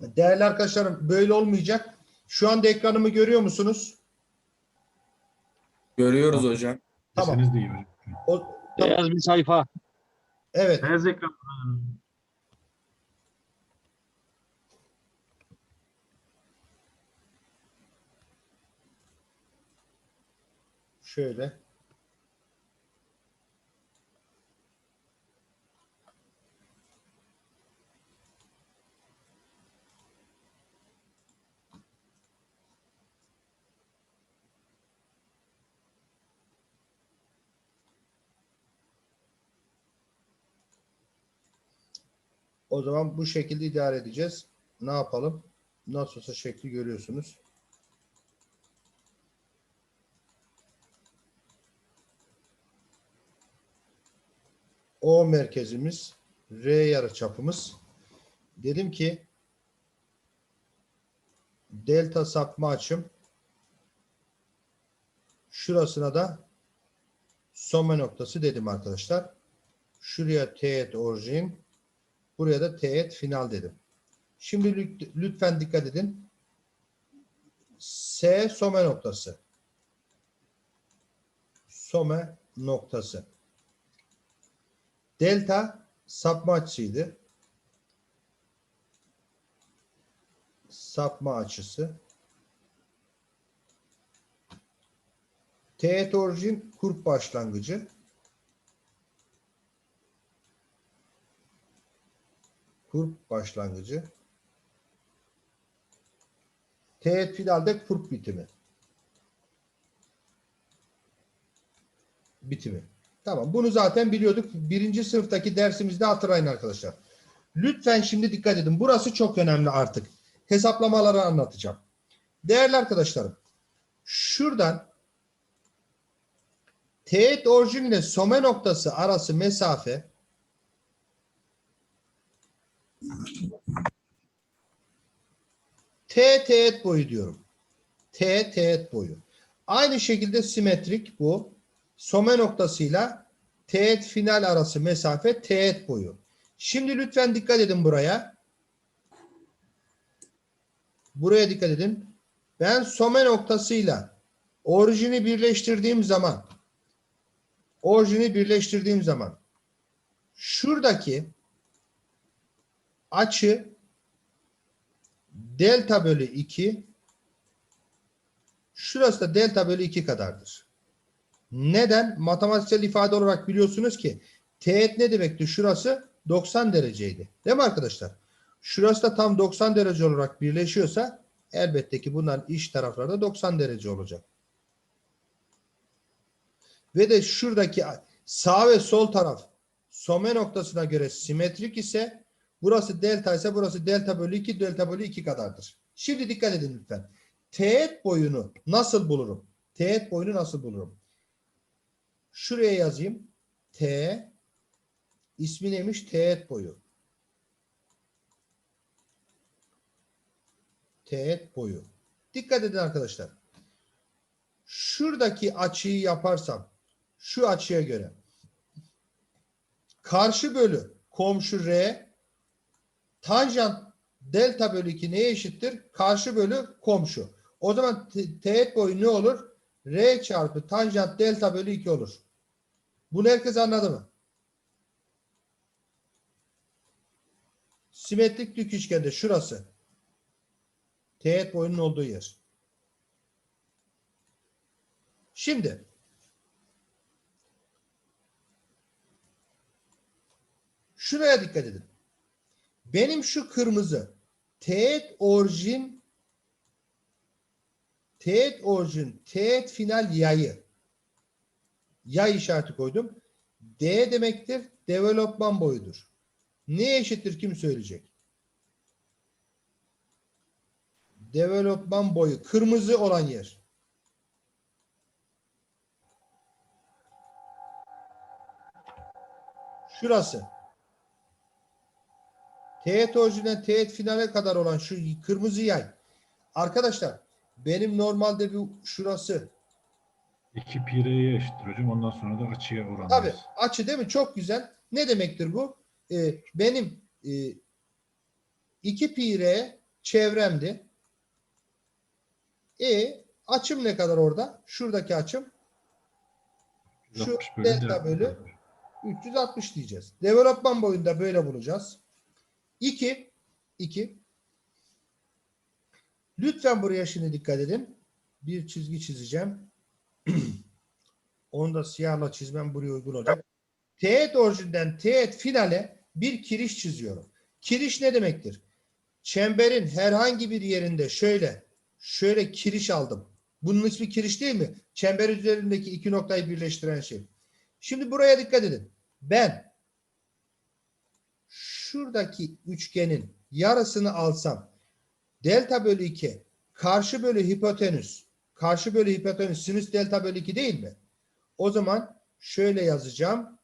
Değerli arkadaşlarım böyle olmayacak. Şu anda ekranımı görüyor musunuz? Görüyoruz hocam. Tamam. Sesiniz de iyi. O, Beyaz bir sayfa. evet. Beyaz ekran. Şöyle. O zaman bu şekilde idare edeceğiz. Ne yapalım? Nasıl olsa şekli görüyorsunuz. O merkezimiz, R yarıçapımız. Dedim ki delta sapma açım şurasına da some noktası dedim arkadaşlar. Şuraya teğet orijin, buraya da teğet final dedim. Şimdi lüt- lütfen dikkat edin. S some noktası. Some noktası. Delta sapma açısıydı. Sapma açısı. Teğet orijin kurp başlangıcı. Kurp başlangıcı. Teğet finalde kurp bitimi. Bitimi. Tamam. Bunu zaten biliyorduk. Birinci sınıftaki dersimizde hatırlayın arkadaşlar. Lütfen şimdi dikkat edin. Burası çok önemli artık. Hesaplamaları anlatacağım. Değerli arkadaşlarım. Şuradan teğet orijin ile some noktası arası mesafe T teğet boyu diyorum. T teğet boyu. Aynı şekilde simetrik bu. Some noktasıyla teğet final arası mesafe teğet boyu. Şimdi lütfen dikkat edin buraya. Buraya dikkat edin. Ben some noktasıyla orijini birleştirdiğim zaman orijini birleştirdiğim zaman şuradaki açı delta bölü 2 şurası da delta bölü 2 kadardır. Neden? Matematiksel ifade olarak biliyorsunuz ki teğet ne demekti? Şurası 90 dereceydi. Değil mi arkadaşlar? Şurası da tam 90 derece olarak birleşiyorsa elbette ki bunların iç tarafları da 90 derece olacak. Ve de şuradaki sağ ve sol taraf some noktasına göre simetrik ise burası delta ise burası delta bölü 2 delta bölü 2 kadardır. Şimdi dikkat edin lütfen. Teğet boyunu nasıl bulurum? Teğet boyunu nasıl bulurum? Şuraya yazayım. T ismi neymiş? Teğet boyu. Teğet boyu. Dikkat edin arkadaşlar. Şuradaki açıyı yaparsam şu açıya göre karşı bölü komşu R tanjant delta bölü 2 neye eşittir? Karşı bölü komşu. O zaman te- teğet boyu ne olur? R çarpı tanjant delta bölü 2 olur. Bunu herkes anladı mı? Simetrik dik üçgende şurası. Teğet boyunun olduğu yer. Şimdi şuraya dikkat edin. Benim şu kırmızı teğet orijin teğet orijin teğet final yayı yay işareti koydum. D demektir. Developman boyudur. Ne eşittir kim söyleyecek? Developman boyu kırmızı olan yer. Şurası. Teğet orijinden teğet finale kadar olan şu kırmızı yay. Arkadaşlar benim normalde bu şurası 2 pi r'ye eşittir hocam. Ondan sonra da açıya oranlıyoruz. Tabii açı değil mi? Çok güzel. Ne demektir bu? Ee, benim e, 2 pi r çevremdi. E açım ne kadar orada? Şuradaki açım Şu 160 bölü delta delta bölü 360 diyeceğiz. Developman boyunda böyle bulacağız. 2 2 Lütfen buraya şimdi dikkat edin. Bir çizgi çizeceğim. Onu da siyahla çizmem buraya uygun olacak. Teğet orijinden teğet finale bir kiriş çiziyorum. Kiriş ne demektir? Çemberin herhangi bir yerinde şöyle şöyle kiriş aldım. Bunun ismi kiriş değil mi? Çember üzerindeki iki noktayı birleştiren şey. Şimdi buraya dikkat edin. Ben şuradaki üçgenin yarısını alsam delta bölü 2 karşı bölü hipotenüs karşı bölü hipotenüs sinüs delta bölü 2 değil mi? O zaman şöyle yazacağım.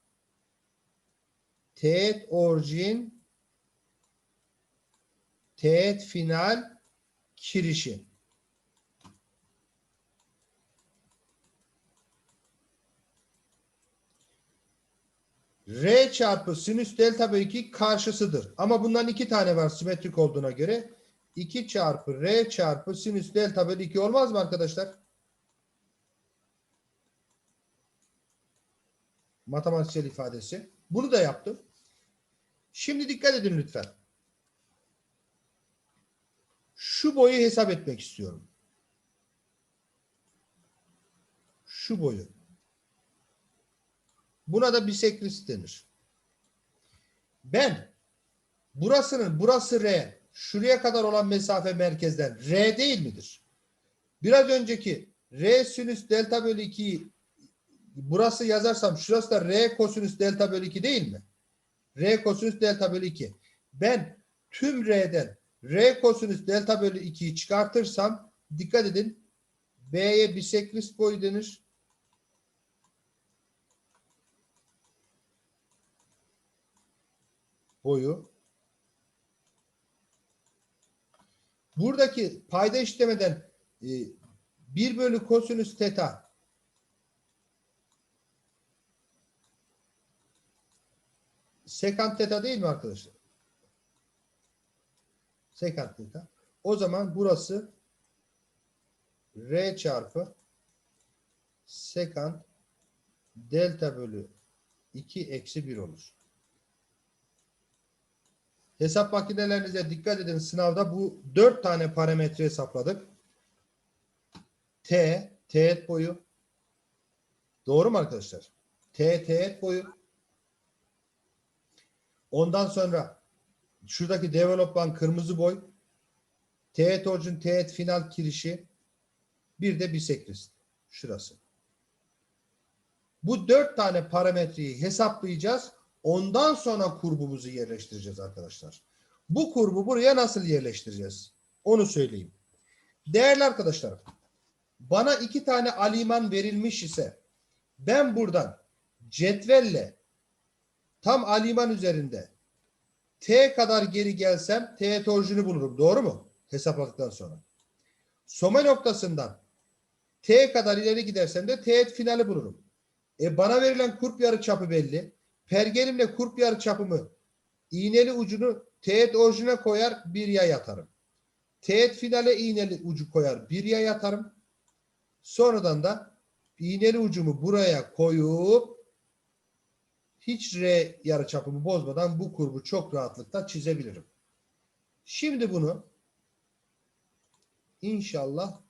Teğet orijin teğet final kirişi. R çarpı sinüs delta bölü 2 karşısıdır. Ama bundan iki tane var simetrik olduğuna göre. 2 çarpı R çarpı sinüs delta bölü 2 olmaz mı arkadaşlar? Matematiksel ifadesi. Bunu da yaptım. Şimdi dikkat edin lütfen. Şu boyu hesap etmek istiyorum. Şu boyu. Buna da bisekris denir. Ben burasının burası R şuraya kadar olan mesafe merkezden R değil midir? Biraz önceki R sinüs delta bölü 2'yi burası yazarsam şurası da R kosinüs delta bölü 2 değil mi? R kosinüs delta bölü 2. Ben tüm R'den R kosinüs delta bölü 2'yi çıkartırsam dikkat edin B'ye bisekris boyu denir. Boyu. Buradaki payda işlemeden e, 1 bölü kosinüs teta sekant teta değil mi arkadaşlar? Sekant teta. O zaman burası R çarpı sekant delta bölü 2 eksi 1 olur. Hesap makinelerinize dikkat edin. Sınavda bu dört tane parametre hesapladık. T, teğet boyu. Doğru mu arkadaşlar? T, teğet boyu. Ondan sonra şuradaki developman kırmızı boy. Teğet orijin, teğet final kirişi. Bir de bisekris. Şurası. Bu dört tane parametreyi hesaplayacağız. Ondan sonra kurbumuzu yerleştireceğiz arkadaşlar. Bu kurbu buraya nasıl yerleştireceğiz? Onu söyleyeyim. Değerli arkadaşlar, bana iki tane aliman verilmiş ise ben buradan cetvelle tam aliman üzerinde t kadar geri gelsem teğet orijini bulurum. Doğru mu? Hesapladıktan sonra. Soma noktasından t kadar ileri gidersem de teğet finali bulurum. E bana verilen kurp yarıçapı belli. Pergelimle kurp yarıçapımı iğneli ucunu teğet orijine koyar bir yay atarım. Teğet finale iğneli ucu koyar bir yay atarım. Sonradan da iğneli ucumu buraya koyup hiç R yarıçapımı bozmadan bu kurbu çok rahatlıkla çizebilirim. Şimdi bunu inşallah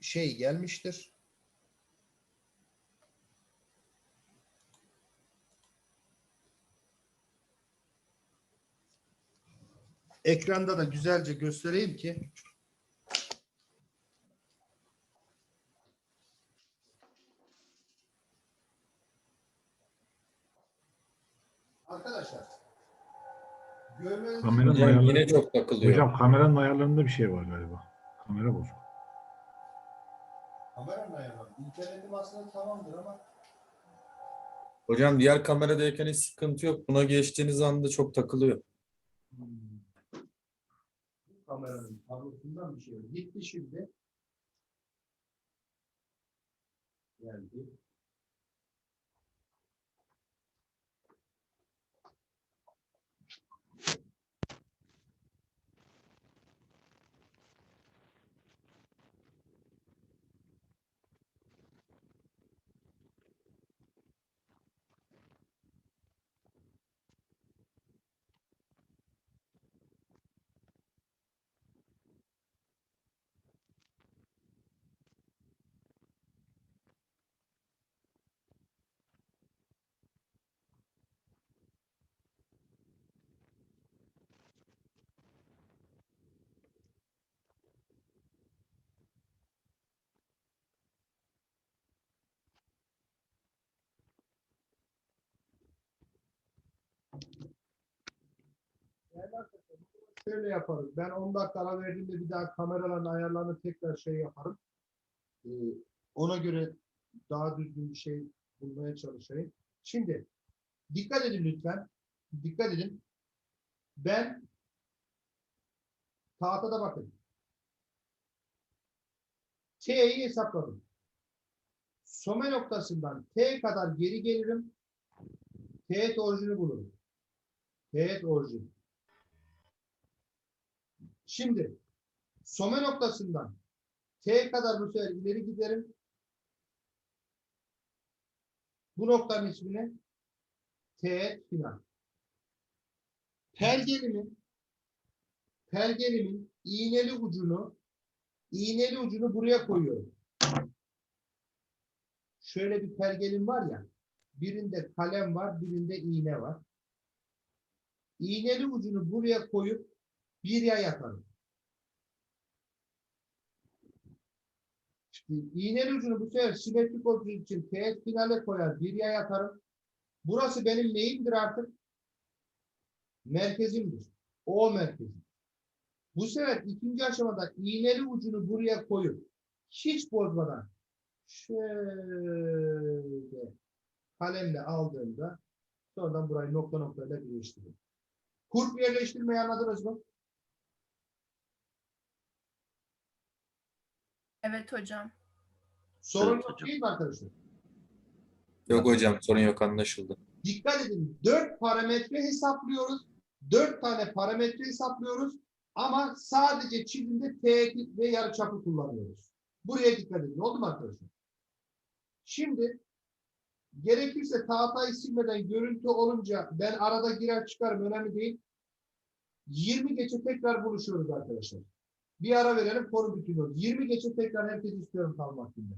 şey gelmiştir. Ekranda da güzelce göstereyim ki Arkadaşlar görmeniz Kameranın Hocam yine çok takılıyor. hocam kameranın ayarlarında bir şey var galiba. Kamera bozuk. Kameranın ayarları. İnternetim aslında tamamdır ama Hocam diğer kameradayken hiç sıkıntı yok. Buna geçtiğiniz anda çok takılıyor. bu kameranın tablosundan bir şey yok. Gitti şimdi. Geldi. Şöyle yaparız. Ben 10 dakika ara verdiğimde bir daha kameraların ayarlarını tekrar şey yaparım. Ee, ona göre daha düzgün bir şey bulmaya çalışayım. Şimdi dikkat edin lütfen. Dikkat edin. Ben tahtada bakın. T'yi hesapladım. Some noktasından T kadar geri gelirim. Teğet orijini bulurum. Teğet orijin. Şimdi some noktasından T kadar bu sefer ileri giderim. Bu noktanın ismini T final. Pergelimin pergelimin iğneli ucunu iğneli ucunu buraya koyuyorum. Şöyle bir pergelim var ya birinde kalem var, birinde iğne var. İğneli ucunu buraya koyup bir yay atarım. İşte iğneli ucunu bu sefer simetrik olduğu için teğet finale koyar, bir yay atarım. Burası benim neyimdir artık? Merkezimdir. O merkezi. Bu sefer ikinci aşamada iğneli ucunu buraya koyup hiç bozmadan şöyle kalemle aldığımda sonradan burayı nokta noktayla birleştiriyorum. Kurt yerleştirmeyi anladınız mı? Evet hocam. Sorun Evet yok hocam. değil mi arkadaşlar? Yok hocam sorun yok anlaşıldı. Dikkat edin. Dört parametre hesaplıyoruz. Dört tane parametre hesaplıyoruz. Ama sadece çizimde teğet ve yarıçapı kullanıyoruz. Buraya dikkat edin. Oldu mu arkadaşlar? Şimdi gerekirse tahtayı silmeden görüntü olunca ben arada girer çıkarım önemli değil. 20 geçe tekrar buluşuyoruz arkadaşlar. Bir ara verelim konu bütünü. 20 geçe tekrar herkes istiyorum kalmak gibi.